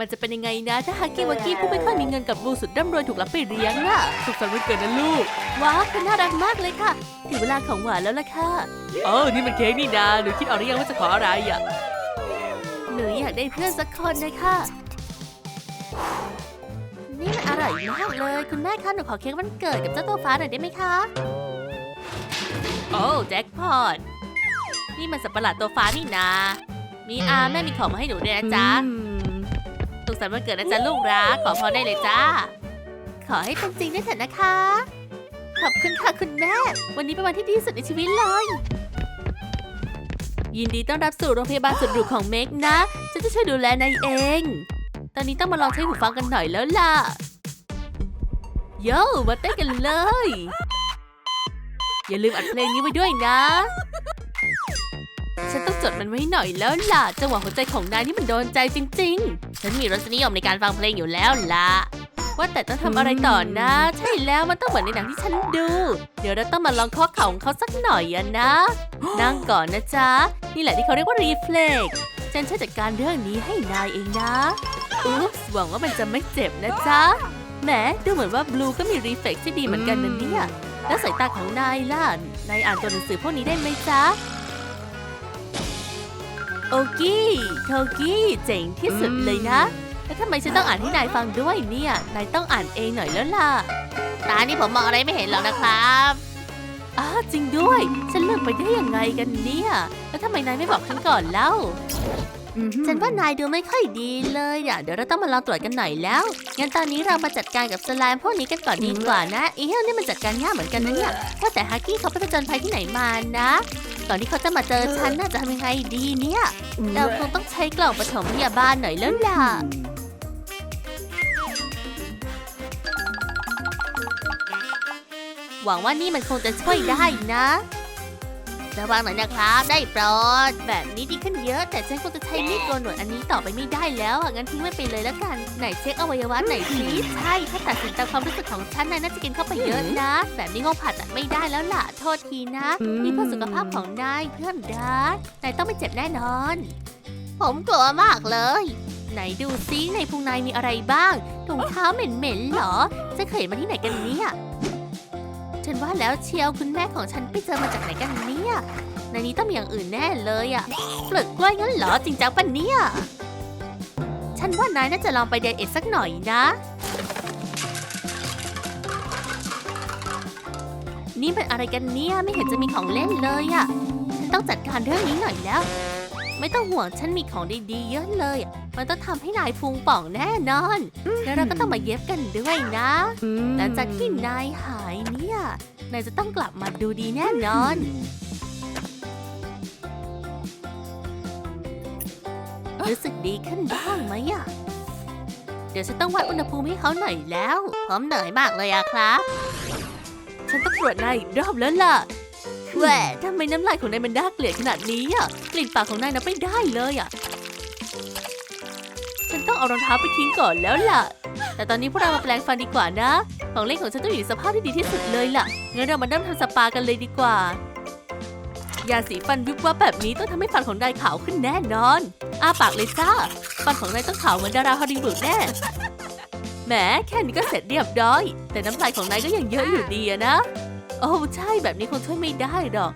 มันจะเป็นยังไงนะ ถ้าฮักกี้วักกี้ผู้ไม่ค่อยมีเงินกับบูสุดร่ำรวยถูกรับไปเลี้ยงน่ะ สุขสันต์วันเกิดนะลูก ว้าวคุณน่ารักมากเลยค่ะ ถึงเวลาของหวานแล้วล่ะค่ะเออนี่มันเค้กนี่นาหนูคิดเอาหรือยังว่าจะขออะไรอะหนูอยากได้เพื่อนสักคนนะคะนี่มันอร่อยมากเลย คุณแม่คะหนูขอเค้กวันเกิดกับเจ้าตัวฟ้าหน่อยได้ไหมคะโอ้แจ็คพอตนี่มันสัตว์ประหลาดตัวฟ้านี่นา มีอาแม่มีของมาให้หนูด้วยนะจ๊ะ สุขสันต์วันเกิดนะจ๊ะลูกรักขอพรได้เลยจ้า ขอให้เป็นจริงด้วยเถอะนะคะ ขอบคุณค่ะคุณแม่ วันนี้เป็นวันที่ดีที่สุดในชีวิตเลย ยินดีต้อนรับสู่โรงพยาบาลสุดหรูของเมกนะฉันจะช่วยดูแลนายเอง ตอนนี้ต้องมาลองใช้หูฟังกันหน่อยแล้วล่ะโย่มาเต้นกันเลย อย่าลืมอัดเพลงนี้ไว้ด้วยนะ ฉันต้องจดมันไว้หน่อยแล้วล่ะ จังหวะหัวใจของนายนี่มันโดนใจจริง ๆ ฉันมีรสนิยมในการฟังเพลงอยู่แล้วล่ะ ว่าแต่ต้องทำอะไรต่อนะ ใช่แล้วมันต้องเหมือนในหนังที่ฉันดู เดี๋ยวเราต้องมาลองข้อเข่าของเขาสักหน่อยอะนะ นั่งก่อนนะจ๊ะ นี่แหละที่เขาเรียกว่ารีเฟล็กฉันช่วยจัดการเรื่องนี้ให้นายเองนะอุ๊บส์หวังว่ามันจะไม่เจ็บนะจ๊ะแหมดูเหมือนว่าบลูก็มีรีเฟล็กที่ดีเหมือนกันนะเนี่ยแล้วสายตาของนายล่ะ นายอ่านตัวหนังสือพวกนี้ได้ไหมจ๊ะ โอกี้โทกี้เจ๋งที่สุดเลยนะ แล้วทำไมฉันต้องอ่านให้นายฟังด้วยเนี่ย นายต้องอ่านเองหน่อยแล้วล่ะ ตานี่ผมมองอะไรไม่เห็นหรอกนะครับอ้าวจริงด้วย ฉันลืมไปได้ยังไงกันเนี่ย แล้วทำไมนายไม่บอกฉันก่อนเล่าฉันว่านายดูไม่ค่อยดีเลยอะเดี๋ยวเราต้องมาลองตรวจกันหน่อยแล้ว งั้นตอนนี้เรามาจัดการกับสไลม์พวกนี้กันก่อนดีกว่านะอีเฮลนี่มันจัดการง่ายเหมือนกันนะเนี่ยว่าแต่ฮักกี้เขาไปผจญภัยที่ไหนมานะ ก่อนที่เขาจะมาเจอฉันน่าจะทำยังไงดีเนี่ย เราคงต้องใช้กล่องปฐมพยาบาลหน่อยแล้วล่ะ หวังว่านี่มันคงจะช่วยได้นะ ระวังหน่อยนะครับ ได้โปรดแบบนี้ดีขึ้นเยอะ แต่ฉันคงจะใช้มีดโกนหนวดอันนี้ต่อไปไม่ได้แล้วอะงั้นทิ้งไว้ไปเลยแล้วกัน ไหนเช็คอวัยวะไหนอยสิใช่ถ้าตัดสินตามความรู้สึกของฉันนายน่าจะกินเข้าไปเยอะนะ แบบนี้คงผ่าตัดไม่ได้แล้วล่ะ โทษทีนะ นี่เพื่อสุขภาพของนายเพื่อนรักนายต้องไม่เจ็บแน่นอน ผมกลัวมากเลย ไหนดูซิในพุงนายมีอะไรบ้างถุงเท้าเหม็นๆเหรอจะเคยเห็นมาที่ไหนกันเนี่ย ฉันว่าแล้วเชียวคุณแม่ของฉันไปเจอมาจากไหนกันเนี่ย ในนี้ต้องมีอย่างอื่นแน่เลยอะเปลือกกล้วยงั้นเหรอจริงจังปะเนี่ย ฉันว่านายน่าจะลองไปไดเอทสักหน่อยนะ นี่เป็นอะไรกันเนี่ยไม่เห็นจะมีของเล่นเลยอะฉันต้องจัดการเรื่องนี้หน่อยแล้ว ไม่ต้องห่วงฉันมีของดีๆเยอะเลยอะมันต้องทำให้นายพุงป่องแน่นอน แล้วเราก็ต้องมาเย็บกันด้วยนะ หลังจากที่นายหายเนี่ย นายจะต้องกลับมาดูดีแน่นอน รู้สึกดีขึ้นบ้างไหมอะเดี๋ยวฉันต้องวัดอุณหภูมิให้เขาหน่อยแล้วผมเหนื่อยมากเลยอะครับ ฉันต้องตรวจนายอีกรอบแล้วล่ะ แหวะทำไมน้ำลายของนายมันน่าเกลียดขนาดนี้อะ กลิ่นปากของนายนับไม่ได้เลยอะ ฉันต้องเอารองเท้าไปทิ้งก่อนแล้วล่ะ แต่ตอนนี้พวกเรามาแปลงฟันดีกว่านะ ของเล่นของฉันต้องอยู่ในสภาพที่ดีที่สุดเลยล่ะ งั้นเรามาเริ่มทำสปากันเลยดีกว่า ยาสีฟันวิบวับแบบนี้ต้องทำให้ฟันของนายขาวขึ้นแน่นอน อ้าปากเลยจ้า ฟันของนายต้องขาวเหมือนดาราฮอลลีวูดแน่แหมแค่นี้ก็เสร็จเรียบร้อย แต่น้ำลายของนายก็ยังเยอะอยู่ดีนะ โอ้ใช่แบบนี้คงช่วยไม่ได้หรอก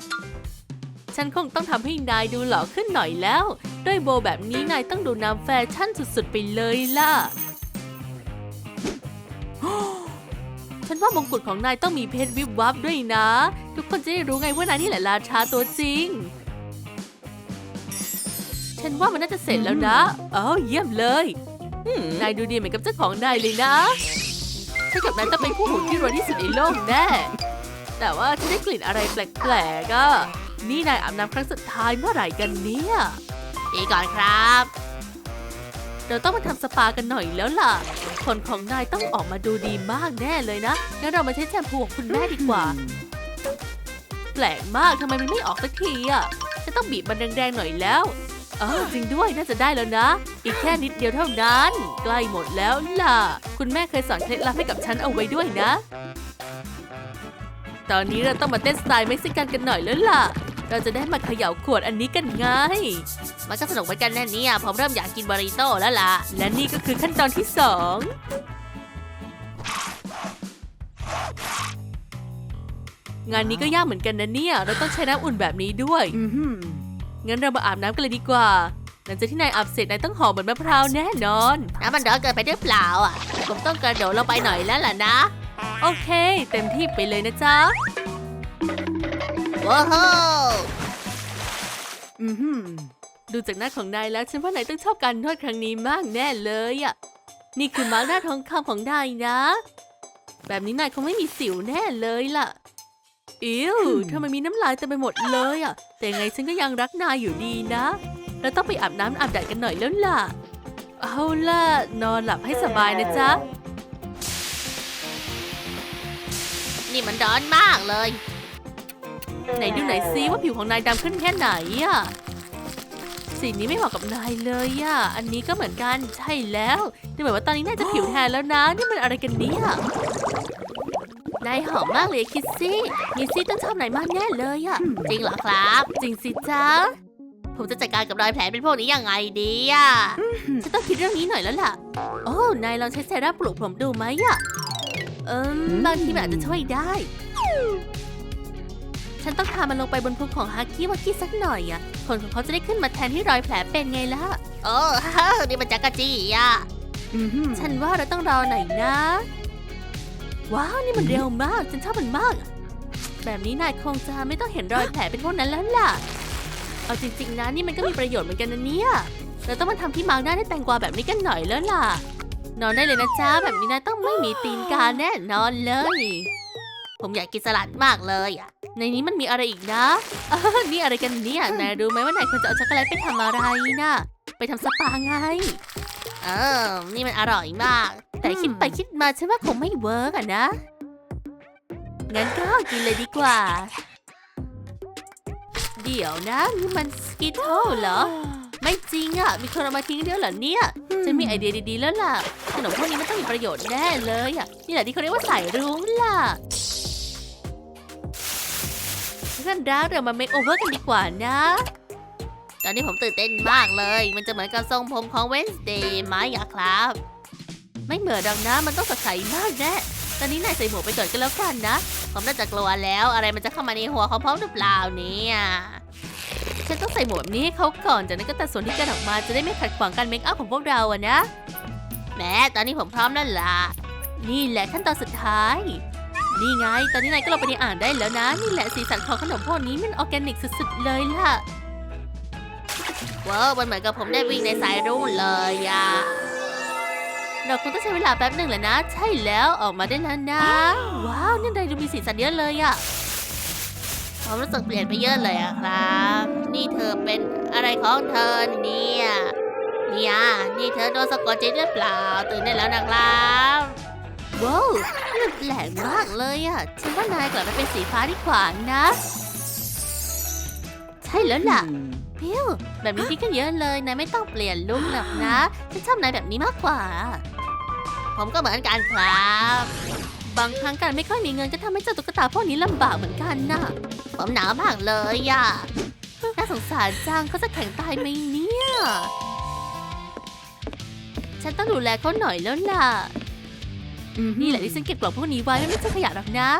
ฉันคงต้องทำให้นายดูหล่อขึ้นหน่อยแล้ว ด้วยโบว์แบบนี้นายต้องดูน้ำแฟชั่นสุดๆไปเลยล่ะ ฉันว่ามงกุฎของนายต้องมีเพชรวิบวับด้วยนะ ทุกคนจะได้รู้ไงว่านายนี่แหละราชาตัวจริง ฉันว่ามันน่าจะเสร็จแล้วนะเอ้าเยี่ยมเลยนายดูดีเหมือนกับเจ้าของนายเลยนะฉันกับนายต้องเป็นคู่หูที่รวยที่สุดในโลกแน่ แต่ว่าฉันได้กลิ่นอะไรแปลกๆอะนี่นายอาบน้ำครั้งสุดท้ายเมื่อไหร่กันเนี่ยอีก่อนครับ เราต้องมาทำสปากันหน่อยแล้วล่ะขนของนายต้องออกมาดูดีมากแน่เลยนะงั้นเรามาใช้แชมพูของคุณแม่ดีกว่า แปลกมากทำไมมันไม่ออกสักทีอะจะต้องบีบมันแรงๆหน่อยแล้วเออจริงด้วยน่าจะได้แล้วนะ อีกแค่นิดเดียวเท่านั้น ใกล้หมดแล้วล่ะ คุณแม่เคยสอนเคล็ดลับให้กับฉันเอาไว้ด้วยนะ ตอนนี้เราต้องมาเต้นสไตล์เม็กซิกันกันหน่อยแล้วล่ะ เราจะได้มาเขย่าขวดอันนี้กันไงมันก็สนุกเหมือนกันแน่เนี่ยผมเริ่มอยากกินบาริโต้แล้วล่ะ และนี่ก็คือขั้นตอนที่สองงานนี้ก็ยากเหมือนกันนะเนี่ย เราต้องใช้น้ำอุ่นแบบนี้ด้วยอือหืองั้นเรามาอาบน้ำกันเลยดีกว่า หลังจากที่นายอาบเสร็จนายต้องหอมเหมือนมะพร้าวแน่นอนน้ำมันร้อนเกินไปหรือเปล่าอะ ผมต้องกระโดดลงไปหน่อยแล้วล่ะนะ โอเค เต็มที่ไปเลยนะจ๊ะ ว้าวอือหือดูจากหน้าของนายแล้วฉันว่านายต้องชอบการนวดครั้งนี้มากแน่เลยอะ นี่คือมาร์กหน้าทองคำของนายนะ แบบนี้นายคงไม่มีสิวแน่เลยล่ะ อิวทำไมมีน้ำลายเต็มไปหมดเลยอะ แต่ยังไงฉันก็ยังรักนายอยู่ดีนะ เราต้องไปอาบน้ำอาบแดดกันหน่อยแล้วล่ะ เอาล่ะ นอนหลับให้สบายนะจ๊ะ นี่มันร้อนมากเลย ไหนดูไหนซิว่าผิวของนายดำขึ้นแค่ไหนอะสีนี้ไม่เหมาะกับนายเลยอะ อันนี้ก็เหมือนกันใช่แล้วดูเหมือนว่าตอนนี้นายจะผิวแทนแล้วนะ นี่มันอะไรกันเนี่ย นายหอมมากเลยคิสซี่คิสซี่ต้องชอบนายมากแน่เลยอะ จริงเหรอครับ จริงสิจ๊ะ ผมจะจัดการกับรอยแผลเป็นพวกนี้ยังไงดีอะ ฉันต้องคิดเรื่องนี้หน่อยแล้วล่ะ โอ้ นายลองใช้เซรั่มปลูกผมดูไหมอะ เอิมบางทีมันอาจจะช่วยได้ ฉันต้องทามันลงไปบนพุงของฮักกี้วักกี้สักหน่อยอะขนของเขาจะได้ขึ้นมาแทนที่รอยแผลเป็นไงล่ะ โอ้ฮ่านี่มันจักรจี้อะอือหือฉันว่าเราต้องรอหน่อยนะ ว้าว นี่มันเร็วมาก ฉันชอบมันมากอะแบบนี้นายคงจะไม่ต้องเห็นรอยแผลเป็นพวกนั้นแล้วล่ะ เอาจริงๆนะนี่มันก็มีประโยชน์เหมือนกันนะเนี่ย เราต้องมาทำที่มาร์กหน้าด้วยแตงกวาแบบนี้กันหน่อยแล้วล่ะ นอนได้เลยนะจ๊ะแบบนี้นะต้องไม่มีตีนกาแน่นอนเลย ผมอยากกินสลัดมากเลยอะ ในนี้มันมีอะไรอีกนะเออนี่อะไรกันเนี่ยนายรู้ไหมว่านายควรจะเอาช็อกโกแลตไปทำอะไรนะไปทำสปาไง เออ นี่มันอร่อยมาก แต่คิดไปคิดมาฉันว่าคงไม่เวิร์กอะนะ งั้นก็กินเลยดีกว่า เดี๋ยวนะนี่มันสกิทโทเหรอ ไม่จริงอะมีคนเอามาทิ้งเดียวเหรอเนี่ยฉันมีไอเดียดีๆแล้วล่ะ ขนมพวกนี้มันต้องมีประโยชน์แน่เลยอะนี่แหละที่เขาเรียกว่าสายรุ้งล่ะงั้นรักเรามาเมคโอเวอร์กันดีกว่านะ ตอนนี้ผมตื่นเต้นมากเลย มันจะเหมือนกับทรงผมของเวนสเดย์ไหมอะครับ ไม่เหมือนดังนะ มันต้องสดใสมากแน่ตอนนี้นายใส่หมวกไปก่อนก็แล้วกันนะ ผมน่าจะกลัวแล้ว อะไรมันจะเข้ามาในหัวของผมหรือเปล่าเนี่ย ฉันต้องใส่หมวกแบบนี้ให้เขาก่อนจากนั้นก็ตัดส่วนที่กันออกมาจะได้ไม่ขัดขวางการเมคอัพของพวกเราอะนะแหมตอนนี้ผมพร้อมแล้วล่ะ นี่แหละขั้นตอนสุดท้าย นี่ไง ตอนนี้นายก็ลงไปในอ่างได้แล้วนะ นี่แหละสีสันของขนมพวกนี้มันออร์แกนิกสุดๆเลยล่ะ ว้าวมันเหมือนกับผมได้วิ่งในสายรุ่งเลยอะเราคงต้องใช้เวลาแป๊บหนึ่งแหละนะ ใช่แล้วออกมาได้แล้วนะ ว้าวนี่นายดูมีสีสันเยอะเลยอะ ความรู้สึกเปลี่ยนไปเยอะเลยอะครับ นี่เธอเป็นอะไรของเธอเนี่ยเนี่ยนี่เธอโดนสะกดจิตหรือเปล่า ตื่นได้แล้วนะครับว้าวนี่มันแปลกมากเลยอะฉันว่านายกลับมาเป็นสีฟ้าดีกว่านะ ใช่แล้วล่ะพิวแบบนี้ดีขึ้นเยอะเลยนายไม่ต้องเปลี่ยนลุคหรอกนะ ฉันชอบนายแบบนี้มากกว่า ผมก็เหมือนกันครับ บางครั้งการไม่ค่อยมีเงินก็ทำให้เจ้าตุ๊กตาพวกนี้ลำบากเหมือนกันนะผมหนาวมากเลยอะน่าสงสารจังเขาจะแข็งตายไหมเนี่ย ฉันต้องดูแลเขาหน่อยแล้วล่ะอือหือนี่แหละที่ฉันเก็บกล่องพวกนี้ไว้ไม่ใช่ขยะหรอกนะ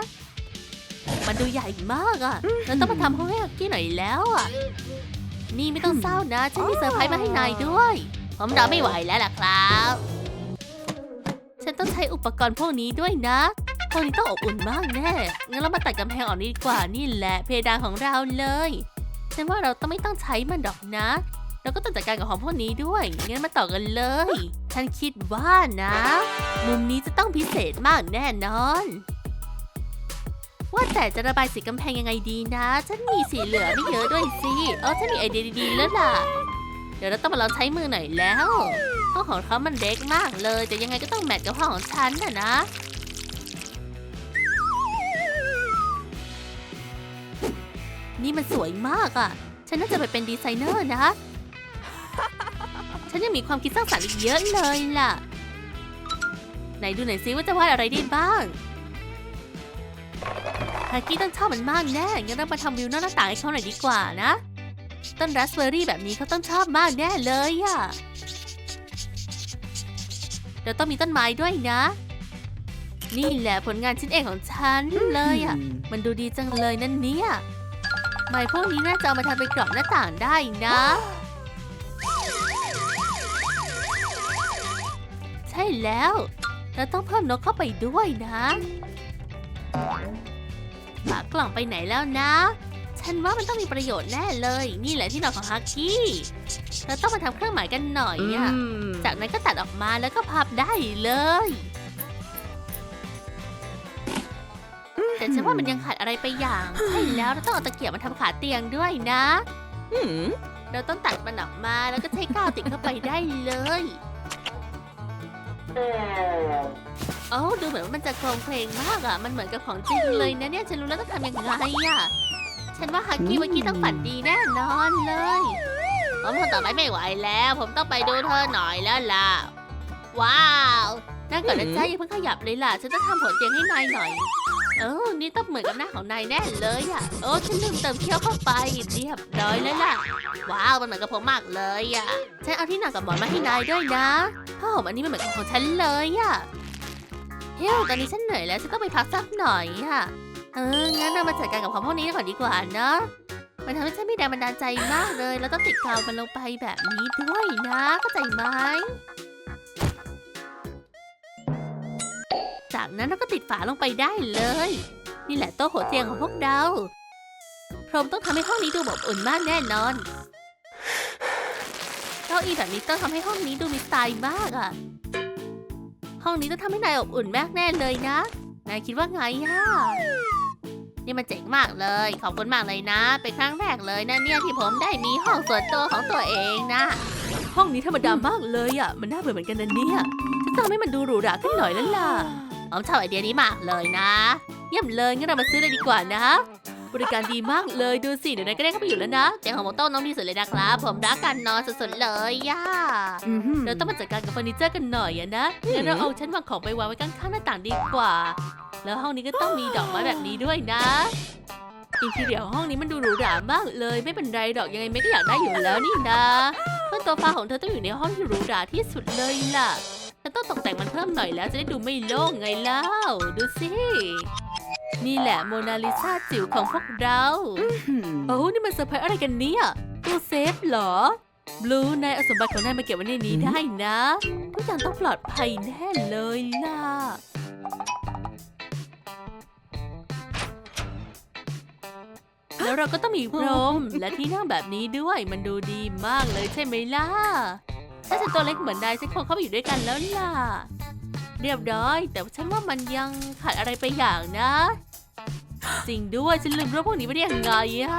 มันดูใหญ่มากอะเราต้องมาทำให้ฮักกี้หน่อยแล้วอะนี่ไม่ต้องเศร้านะ ฉันมีเซอร์ไพรส์มาให้นายด้วย ผมรอไม่ไหวแล้วล่ะครับ ฉันต้องใช้อุปกรณ์พวกนี้ด้วยนะ พวกนี้ต้องอบอุ่นมากแน่ งั้นเรามาตัดกำแพงออกดีกว่านี่แหละเพดานของเราเลย ฉันว่าเราต้องไม่ต้องใช้มันดอกนะ เราก็ต้องจัดการกับของพวกนี้ด้วย งั้นมาต่อกันเลย ฉันคิดว่านะ มุมนี้จะต้องพิเศษมากแน่นอน ว่าแต่จะระบายสีกำแพงยังไงดีนะ ฉันมีสีเหลือไม่เยอะด้วยสิ เออฉันมีไอเดียดีๆแล้วล่ะ เดี๋ยวเราต้องมาลองใช้มือหน่อยแล้ว ห้องของเขามันเล็กมากเลย แต่ยังไงก็ต้องแมทกับห้องของฉันน่ะนะ นี่มันสวยมากอะ ฉันน่าจะไปเป็นดีไซเนอร์นะ ฉันยังมีความคิดสร้างสรรค์อีกเยอะเลยล่ะ ไหนดูหน่อยซิว่าจะวาดอะไรได้บ้างฮากี้ต้องชอบมันมากแน่ งั้นเรามาทำวิวนอกหน้าต่างให้เขาหน่อยดีกว่านะ ต้นราสเบอร์รี่แบบนี้เขาต้องชอบมากแน่เลยอะ เดี๋ยวต้องมีต้นไม้ด้วยนะ นี่แหละผลงานชิ้นเอกของฉันเลยอะมันดูดีจังเลยนั่นเนี่ยไม้พวกนี้น่าจะเอามาทำเป็นกรอบหน้าต่างได้นะ ใช่แล้ว เราต้องเพิ่มนกเข้าไปด้วยนะฝากล่องไปไหนแล้วนะ ฉันว่ามันต้องมีประโยชน์แน่เลย นี่แหละที่นอนของฮักกี้เราต้องมาทำเครื่องหมายกันหน่อยอะจากนั้นก็ตัดออกมาแล้วก็พับได้เลย แต่ฉันว่ามันยังขาดอะไรไปอย่างใช่แล้วเราต้องเอาตะเกียบมาทำขาเตียงด้วยนะเราต้องตัดมันออกมาแล้วก็ใช้กาวติดเข้าไปได้เลยโอ้ดูเหมือนว่ามันจะโครงเพลงมากอะ มันเหมือนกับของจริงเลยนะเนี่ย ฉันรู้แล้วต้องทำยังไงอะ ฉันว่าฮักกี้เมื่อกี้ต้องฝันดีแน่นอนเลย ผมทนต่อไปไม่ไหวแล้ว ผมต้องไปดูเธอหน่อยแล้วล่ะ ว้าวนั่งก่อนนะจ๊ะอย่าเพิ่งขยับเลยล่ะ ฉันจะทำหัวเตียงให้นายหน่อย เออนี่ต้องเหมือนกับหน้าของนายแน่เลยอะโอ้ฉันลืมเติมเคี้ยวเข้าไปเรียบร้อยแล้วล่ะ ว้าวมันเหมือนกับผมมากเลยอะ ฉันเอาที่หนักกับหมอนมาให้นายด้วยนะผ้าห่มอันนี้มันเหมือนกับของฉันเลยอะ เฮ้ยตอนนี้ฉันเหนื่อยแล้วฉันต้องไปพักสักหน่อยอะ เออ งั้นเรามาจัดการกับของพวกนี้ก่อนดีกว่าเนอะมันทำให้ฉันมีแรงบันดาลใจมากเลย แล้วต้องติดกาวมันลงไปแบบนี้ด้วยนะ เข้าใจไหม จากนั้นเราก็ติดฝาลงไปได้เลย นี่แหละโต๊ะหัวเตียงของพวกเรา พรมต้องทำให้ห้องนี้ดูอบอุ่นมากแน่นอน เก้าอี้แบบนี้ต้องทำให้ห้องนี้ดูมีสไตล์มากอะห้องนี้ต้องทำให้นายอบอุ่นมากแน่เลยนะ นายคิดว่าไงอะ นี่มันเจ๋งมากเลย ขอบคุณมากเลยนะ เป็นครั้งแรกเลยนะเนี่ยที่ผมได้มีห้องส่วนตัวของตัวเองนะ ห้องนี้ธรรมดามากเลยอะ มันน่าเบื่อเหมือนกันนะเนี่ยจะต้องให้มันดูหรูหราขึ้นหน่อยแล้วล่ะผมชอบไอเดียนี้มากเลยนะ เยี่ยมเลยงั้นเรามาซื้อเลยดีกว่านะ บริการดีมากเลยดูสิเดี๋ยวนายก็ได้เข้าไปอยู่แล้วนะเตียงของโมโต้น้องดีสุดเลยนะครับผมรักกันนอนสุดๆเลยย่าเราต้องมาจัดการกับเฟอร์นิเจอร์กันหน่อยอะนะงั้นเราเอาชั้นวางของไปวางไว้ข้างๆหน้าต่างดีกว่า แล้วห้องนี้ก็ต้องมีดอกไม้แบบนี้ด้วยนะอินทีเรียของห้องนี้มันดูหรูหรามากเลย ไม่เป็นไรดอกยังไงไม่ก็อยากได้อยู่แล้วนี่นะเพื่อนตัวฟ้าของเธอต้องอยู่ในห้องที่หรูหราที่สุดเลยล่ะฉันต้องตกแต่งมันเพิ่มหน่อยแล้วจะได้ดูไม่โล่งไงเล่าดูสิ นี่แหละโมนาลิซาจิ๋วของพวกเราโอ้นี่มันเซอร์ไพรส์อะไรกันเนี่ยตู้เซฟเหรอบลูนายเอาสมบัติของนายมาเก็บไว้ในนี้ได้นะทุกอย่างต้องปลอดภัยแน่เลยล่ะแล้วเราก็ต้องมีพรมและที่นั่งแบบนี้ด้วยมันดูดีมากเลยใช่ไหมล่ะ ถ้าฉันตัวเล็กเหมือนนายฉันคงเข้าไปอยู่ด้วยกันแล้วล่ะ เรียบร้อย แต่ว่าฉันว่ามันยังขาดอะไรไปอย่างนะ จริงด้วยฉันลืมเรื่องพวกนี้ไปได้ยังไงอะ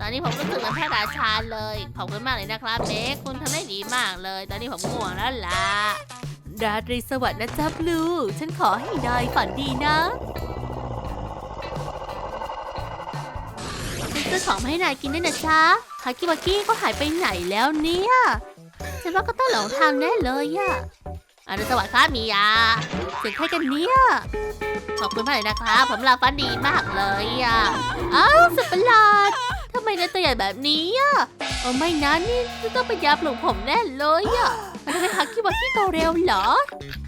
ตอนนี้ผมรู้สึกเหมือนพระราชาเลยขอบคุณมากเลยนะครับเบคคุณทำได้ดีมากเลย ตอนนี้ผมง่วงแล้วล่ะราตรีสวัสดิ์นะจ๊ะบลูฉันขอให้นายฝันดีนะฉันซื้อของมาให้นายกินด้วยนะจ๊ะฮากิวากิเขาหายไปไหนแล้วเนี่ยฉันว่าก็ต้องหลงทางแน่เลยอะ อรุณสวัสดิ์ครับมียาเสียงใครกันเนี่ยขอบคุณมากเลยนะครับผมลับฝันดีมากเลยอะอ้าวสัตว์ประหลาดทำไมนายตัวใหญ่แบบนี้อะโอ้ไม่นะนี่ต้องเป็นยาปลุกผมแน่เลยอะมันจะเป็นฮักกี้บักกี้โตเร็วเหรอ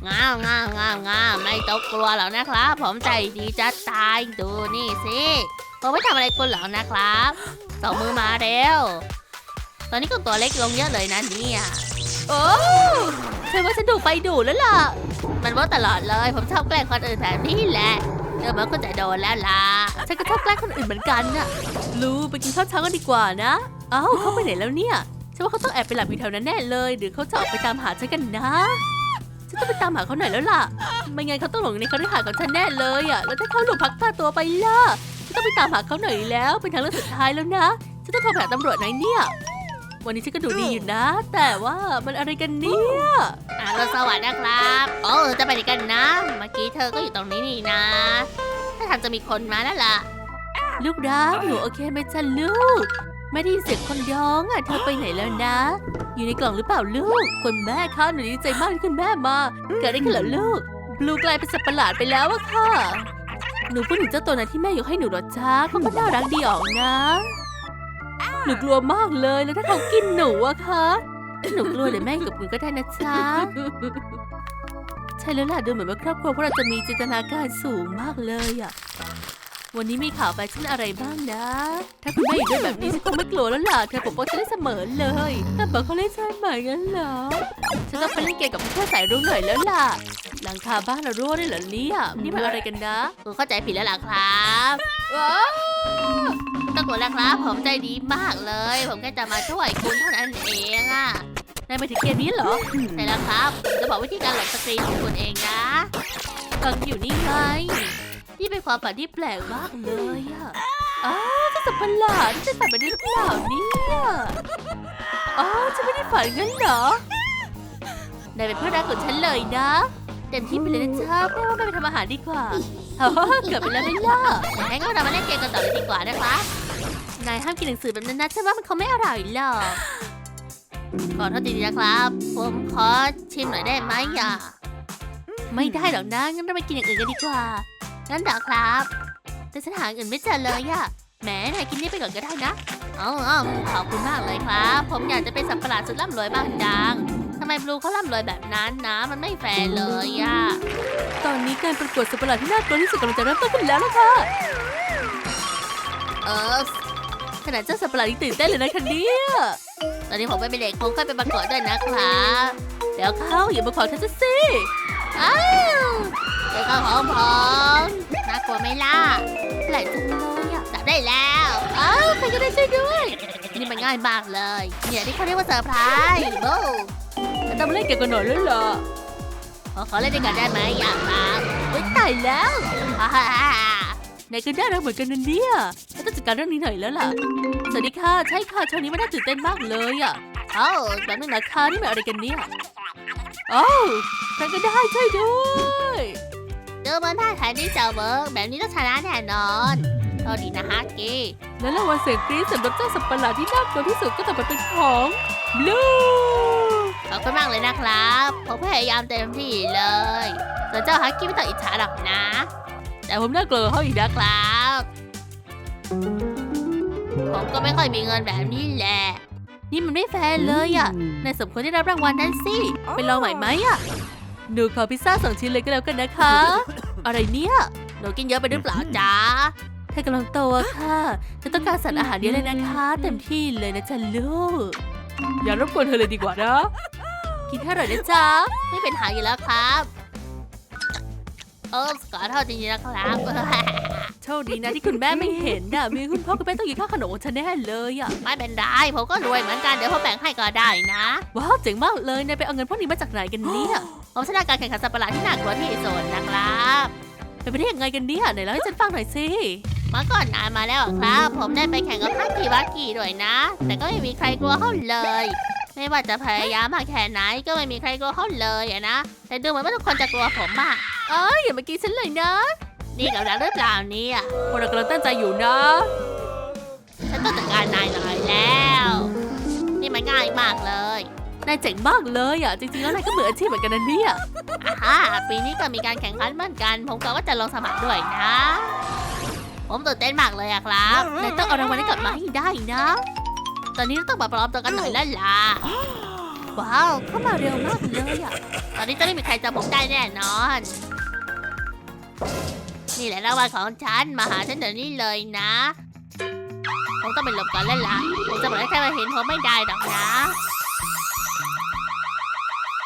ง้าวง้าวง้าวง้าวไม่ต้องกลัวหรอกนะครับ ผมใจดีจะตายดูนี่สิผมไม่ทำอะไรคุณหรอกนะครับส่งมือมาเร็ว ตอนนี้ก็ตัวเล็กลงเยอะเลยนะเนี่ยโอ้ ฉันว่าฉันดูไปดูแล้วล่ะ มันว่าตลอดเลย ผมชอบแกล้งคนอื่นแบบนี้แหละเดี๋ยวมันก็จะโดนแล้วล่ะ ฉันก็ชอบแกล้งคนอื่นเหมือนกันน่ะ รู้ไปกินข้าวเช้ากันดีกว่านะ เอ้าเขาไปไหนแล้วเนี่ยฉันว่าเขาต้องแอบไปหลับอยู่แถวนั้นแน่เลยหรือเขาจะออกไปตามหาฉันกันนะ ฉันต้องไปตามหาเขาหน่อยแล้วล่ะ ไม่งั้นเขาต้องหลงในคฤหาสน์ของฉันแน่เลยอะ แล้วถ้าเขาหลบพักพาตัวไปล่ะ ฉันต้องไปตามหาเขาหน่อยแล้ว เป็นทางเลือกสุดท้ายแล้วนะ ฉันต้องโทรหาตำรวจไหนเนี่ย วันนี้ฉันก็ดูดีอยู่นะ แต่ว่ามันอะไรกันเนี่ยอ่าสวัสดีนะครับโอ้จะไปไหนกันนะ เมื่อกี้เธอก็อยู่ตรงนี้นี่นะ ถ้าทางจะมีคนมาแล้วล่ะ ลูกรักหนูโอเคไหมจ๊ะลูก ไม่ได้ยินเสียงคนร้องอะ เธอไปไหนแล้วนะ อยู่ในกล่องหรือเปล่าลูกคุณแม่คะหนูดีใจมากที่คุณแม่มา เกิดอะไรขึ้นเหรอลูกบลูกลายเป็นสัตว์ประหลาดไปแล้วอะค่ะ หนูพูดถึงเจ้าตัวนั้นที่แม่ยกให้หนูเหรอจ้าเขาก็น่ารักดีออกนะ หนูกลัวมากเลยแล้วถ้าเขากินหนูอะคะหนูกลัวเดี๋ยวแม่อยู่กับหนูก็ได้นะจ๊ะใช่แล้วล่ะดูเหมือนว่าครอบครัวพวกเราจะมีจินตนาการสูงมากเลยอะ วันนี้มีข่าวแฟชั่นอะไรบ้างนะ ถ้าคุณแม่อยู่ด้วยแบบนี้ฉันคงไม่กลัวแล้วล่ะเธอปกป้องฉันได้เสมอเลยแต่บอกเขาเล่นฉันใหม่กันเหรอ ฉันต้องไปเล่นเกมกับเพื่อนสายรุ้งหน่อยแล้วล่ะ หลังคาบ้านเรารั่วได้วยเหรอเนี่ยนี่มันอะไรกันนะเข้าใจผิดแล้วล่ะครับต้องกลัวแล้วครับ ผมใจดีมากเลย ผมแค่จะมาช่วยคุณเท่านั้นเองอะนายไปถึงเกมนี้เหรอใช่แล้วครับผมจะบอกวิธีการโหลดสกรีนของคุณเองนะฟังอยู่นี่ไง นี่เป็นความฝันที่แปลกมากเลยอะอ้าวก็สับประหลาดจะฝันไปได้หรือเปล่าเนี่ยอ๋อจะไม่ได้ฝันงั้นเหรอนายเป็นเพื่อนรักของฉันเลยนะเต็มที่ไปเลยนะจ๊ะแม่ว่าไม่ไปทำอาหารดีกว่าเฮ้ยเกิดไปแล้วไม่ล่ะงั้นก็เรามาเล่นเกมกันต่อเลยดีกว่านะคะนายห้ามกินหนังสือแบบนั้นนะฉันว่ามันเขาไม่อร่อยหรอกขอโทษทีนะครับ ผมขอชิมหน่อยได้ไหมอะ ไม่ได้หรอกนะงั้นเราไปกินอย่างอื่นกันดีกว่า งั้นเดี๋ยวครับ แต่ฉันหาอย่างอื่นไม่เจอเลยอะแหมนายกินนี่ไปก่อนก็ได้นะอ๋ออ๋อขอบคุณมากเลยครับ ผมอยากจะเป็นสัตว์ประหลาดสุดร่ำรวยบ้างดังทำไมบลูเขาร่ำรวยแบบนั้นนะ มันไม่แฟร์เลยอะตอนนี้การประกวดสัตว์ประหลาดที่น่ากลัวที่สุดกำลังจะเริ่มต้นขึ้นแล้วล่ะค่ะเออขนาดเจ้าสัตว์ประหลาดยังตื่นเต้นเลยนะคะเนี่ยตอนนี้ผมไม่เป็นเด็กผมค่อยไปประกวดด้วยนะครับเดี๋ยวเข้าอย่ามาขวางฉันจะสิอ้าว เดี๋ยวเข้าของผมน่ากลัวไหมล่ะแปลกจังเลยอะจับได้แล้วอ้าวใครก็ได้ช่วยด้วย นี่มันง่ายมากเลย เนี่ยที่เขาเรียกว่าเซอร์ไพรส์โบ้จะต้องมาเล่นเกมกันหน่อยเลยเหรอขอขอเล่นด้วยกันได้ไหมอยากมาอุ้ยตายแล้วฮ่าฮ่าฮ่านายก็ได้รักเหมือนกันนะเนี่ยฉันต้องจัดการเรื่องนี้หน่อยแล้วล่ะ สวัสดีค่ะ ใช่ค่ะช่วงนี้ไม่ได้ตื่นเต้นมากเลยอะเอ้าแบบนึงนะคะนี่มันอะไรกันเนี่ยเอ้าใครก็ได้ช่วยด้วย เจอมันท่าทางที่จะเวิร์กแบบนี้ต้องชนะแน่นอนโทษดีนะฮักกี้และรางวัลเสียงกรี๊ดสำหรับเจ้าสัตว์ประหลาดที่น่ากลัวที่สุดก็ต้องมาเป็นของบลูขอบคุณมากเลยนะครับผมพยายามเต็มที่เลยส่วนเจ้าฮักกี้ไม่ต้องอิจฉาหรอกนะ แต่ผมน่ากลัวเขาอีกนะครับผมก็ไม่ค่อยมีเงินแบบนี้แหละ นี่มันไม่แฟร์เลยอะนายสมควรได้รับรางวัลนั้นสิไปลองใหม่ไหมอะ หนูขอพิซซ่าสองชิ้นเลยก็แล้วกันนะคะ อะไรเนี่ยหนูกินเยอะไปหรือเปล่าจ๊ะเธอกำลังโตอะค่ะจะต้องการสารอาหารเยอะเลยนะคะ เต็มที่เลยนะจ๊ะลูก อย่ารบกวนเธอเลยดีกว่านะ กินให้อร่อยนะจ๊ะ ไม่เป็นหาอยู่แล้วครับ เออขอโทษจริงๆนะครับ โชคดีนะที่คุณแม่ไม่เห็นน่ะมีคุณพ่อคุณแม่ต้องกินข้าวขนมของฉันแน่เลยอะไม่เป็นไรผมก็รวยเหมือนกันเดี๋ยวผมแบ่งให้ก็ได้นะ ว้าวเจ๋งมากเลยนายไปเอาเงินพวกนี้มาจากไหนกันเนี่ยผมชนะการแข่งขันสัตว์ประหลาดที่น่ากลัวที่สุดนะครับเป็นไปได้ยังไงกันเนี่ยไหนเล่าให้ฉันฟังหน่อยสิมาก่อนนานมาแล้วครับ ผมได้ไปแข่งกับพักกีวักกีด้วยนะ แต่ก็ไม่มีใครกลัวเขาเลย ไม่ว่าจะพยายามมากแค่ไหนก็ไม่มีใครกลัวเขาเลยอะนะแต่ดูเหมือนว่าทุกคนจะกลัวผมอะเอ้ยอย่ามากินฉันเลยนะ นี่กับเราหรือเปล่าเนี่ยพวกเรากำลังตั้งใจอยู่นะ ฉันต้องจัดการนายหน่อยแล้ว นี่มันง่ายมากเลยนายเจ๋งมากเลยอะ จริงๆแล้วนายก็มืออาชีพเหมือนกันนะเนี่ยอ่าฮะปีนี้ก็มีการแข่งขันเหมือนกัน ผมก็ว่าจะลงสมัครด้วยนะ ผมตื่นเต้นมากเลยอะครับนายต้องเอารางวัลนี้กลับมาให้ได้นะ ตอนนี้เราต้องมาปลอมตัวกันหน่อยแล้วล่ะว้าวเข้ามาเร็วมากเลยอะ ตอนนี้จะไม่มีใครจำผมได้แน่นอน นี่แหละรางวัลของฉัน มาหาฉันเดี๋ยวนี้เลยนะผมต้องไปหลบก่อนแล้วล่ะผมจะบอกให้ใครมาเห็นผมไม่ได้หรอกนะ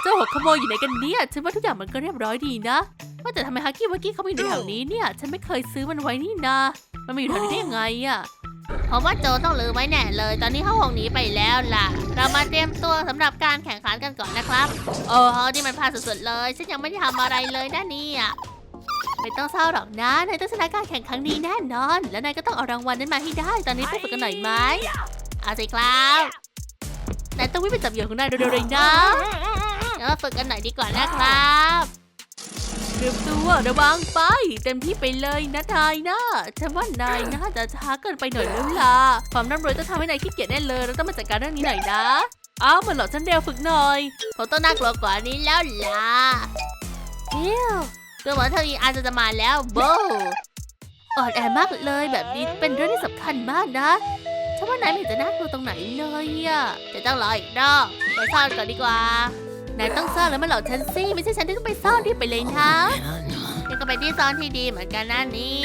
เจ้าหัวขโมยอยู่ไหนกันเนี่ย ฉันว่าทุกอย่างมันก็เรียบร้อยดีนะ ว่าแต่ทำไมฮักกี้วักกี้เขาไปอยู่แถวนี้เนี่ย ฉันไม่เคยซื้อมันไว้นี่นามันมาอยู่แถวนี้ได้ยังไงอะผมว่าโจต้องลืมไว้แน่เลย ตอนนี้เขาคงหนีไปแล้วล่ะ เรามาเตรียมตัวสำหรับการแข่งขันกันก่อนนะครับ โอ้โหนี่มันพลาดสุดๆเลย ฉันยังไม่ได้ทำอะไรเลยนะเนี่ย ไม่ต้องเศร้าหรอกนะนายต้องชนะการแข่งครั้งนี้แน่นอน และนายก็ต้องเอารางวัลนั้นมาให้ได้ ตอนนี้ไปฝึกกันหน่อยไหมเอาสิครับนายต้องวิ่งไปจับเหยื่อของนายเร็วๆเลยนะเดี๋ยวมาฝึกกันหน่อยดีกว่านะครับเตรียมตัวระวังไป เต็มที่ไปเลยนะนายนะฉันว่านายน่าจะช้าเกินไปหน่อยแล้วล่ะความร่ำรวยจะทำให้นายขี้เกียจแน่เลยเราต้องมาจัดการเรื่องนี้หน่อยนะอ้าวมาหลอกฉันเร็วฝึกหน่อยผมต้องน่ากลัวกว่านี้แล้วล่ะเฮ้ยว ดูเหมือนเธออีอาจจะมาแล้วโบอ่อนแอมากเลยแบบนี้เป็นเรื่องที่สำคัญมากนะฉันว่านายไม่เห็นจะน่ากลัวตรงไหนเลยอะจะต้องรออีกรอบไปซ่อนก่อนดีกว่านายต้องซ่อนแล้วมาหลอกฉันสิไม่ใช่ฉันที่ต้องไปซ่อนรีบไปเลยนะนี่ก็เป็นที่ซ่อนที่ดีเหมือนกันนะนี่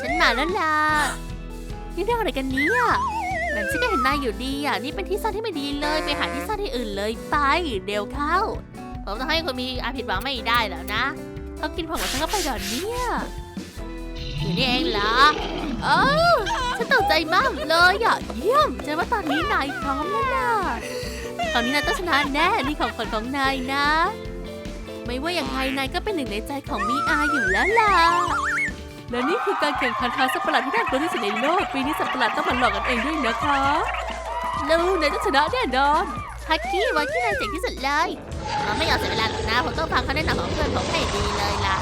ฉันมาแล้วล่ะนี่เรื่องอะไรกันเนี่ยนั่นฉันก็เห็นนายอยู่ดีอะนี่เป็นที่ซ่อนที่ไม่ดีเลย ไปหาที่ซ่อนที่อื่นเลยไปเร็วเข้า ผมต้องให้คุณมีอาผิดหวังไม่ได้แล้วนะเขากินผักของฉันเข้าไปเดี๋ยวนี้อยู่นี่เองเหรอเออฉันตกใจมากเลยอะเยี่ยมฉันว่าตอนนี้นายพร้อมแล้วล่ะตอนนี้นายต้องชนะแน่นี่ของขวัญของนายนะ ไม่ว่าอย่างไรนายก็เป็นหนึ่งในใจของมีอาอยู่แล้วล่ะและนี่คือการแข่งขันทางสัตว์ประหลาดที่น่ากลัวที่สุดในโลกปีนี้สัตว์ประหลาดต้องมาหลอกกันเองด้วยนะคะลูนายต้องชนะแน่นอนฮักกี้วันที่นายเจ๋งที่สุดเลย เราไม่อยากเสียเวลาหรอกนะ ผมต้องฟังคำแนะนำของเพื่อนผมให้ดีเลยล่ะ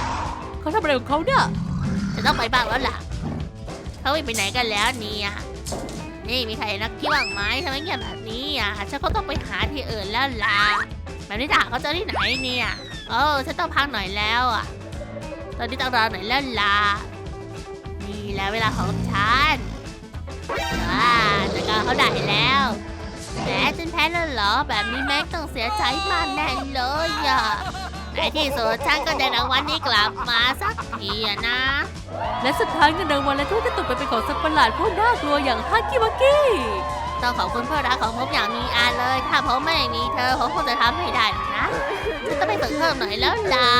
เขาทำอะไรของเขาเนี่ยจะต้องไปบ้างแล้วล่ะ เขาไปไหนกันแล้วเนี่ยนี่มีใครเห็นนักกี้บ้างไหมทำไมเงียบแบบนี้อะฉันก็ต้องไปหาที่อื่นแล้วล่ะแบบนี้จะหาเขาเจอที่ไหนเนี่ยเออฉันต้องพักหน่อยแล้วอะ ตอนนี้ต้องรอหน่อยแล้วล่ะนี่แหล้วเวลาของฉันว้าจัดการเขาได้แล้ว แหมฉันแพ้แล้วเหรอ แบบนี้แม็กต้องเสียใจมากแน่เลยอะในที่สุดฉันก็ได้รางวัลนี้กลับมาสักทีอะนะ และสุดท้ายเงินรางวัลและถ้วยก็ตกไปเป็นของสัตว์ประหลาดผู้น่ากลัวอย่างฮักกี้วักกี้ต้องขอบคุณเพื่อนรักของผมอย่างมีอาเลย ถ้าผมไม่มีเธอผมคงจะทำไม่ได้หรอกนะฉันต้องไปฝึกเพิ่มหน่อยแล้วล่ะ